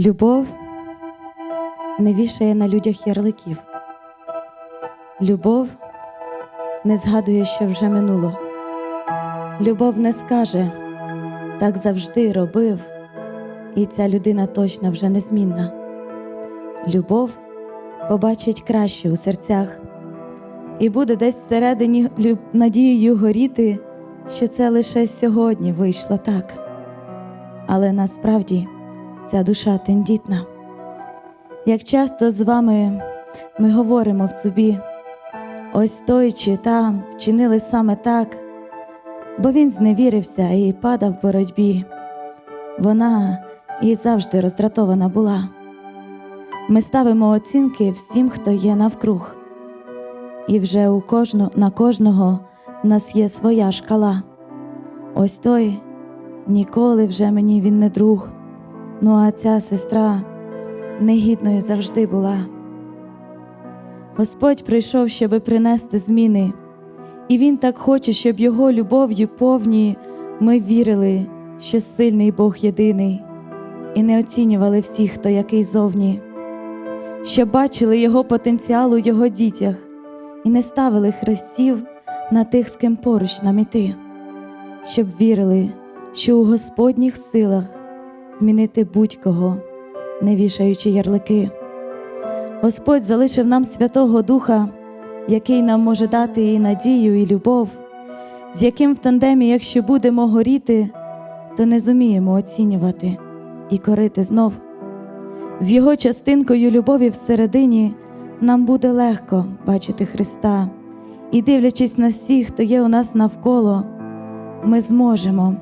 Любов не вішає на людях ярликів. Любов не згадує, що вже минуло. Любов не скаже, так завжди робив, і ця людина точно вже незмінна. Любов побачить краще у серцях, і буде десь всередині надією горіти, що це лише сьогодні вийшло так. Але насправді ця душа тендітна. Як часто з вами ми говоримо в собі, ось той чи там вчинили саме так, бо він зневірився і падав в боротьбі. Вона і завжди роздратована була. Ми ставимо оцінки всім, хто є навкруг, і вже у кожно, на кожного в нас є своя шкала. Ось той ніколи вже мені він не друг. Ну а ця сестра негідною завжди була. Господь прийшов, щоби принести зміни, і Він так хоче, щоб Його любов'ю повні ми вірили, що сильний Бог єдиний, і не оцінювали всіх, хто який зовні, щоб бачили Його потенціал у Його дітях. І не ставили хрестів на тих, з ким поруч нам іти, щоб вірили, що у Господніх силах змінити будь-кого, не вішаючи ярлики. Господь залишив нам Святого Духа, який нам може дати і надію, і любов, з яким в тандемі, якщо будемо горіти, то не зуміємо оцінювати і корити знов. З його частинкою любові всередині нам буде легко бачити Христа, і дивлячись на всіх, хто є у нас навколо, ми зможемо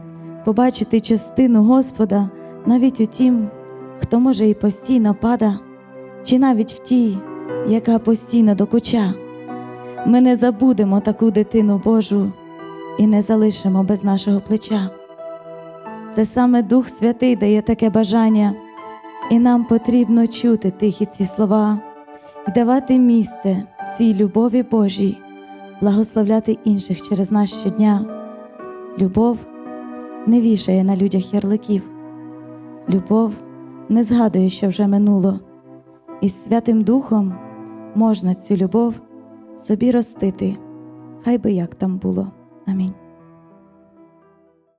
побачити частину Господа навіть у тім, хто може і постійно пада, чи навіть в тій, яка постійно докуча. Ми не забудемо таку дитину Божу і не залишимо без нашого плеча. Це саме Дух Святий дає таке бажання, і нам потрібно чути тихі ці слова і давати місце цій любові Божій, благословляти інших через нас щодня. Любов не вішає на людях ярликів. Любов не згадує, що вже минуло, і з Святим Духом можна цю любов собі ростити, хай би як там було. Амінь.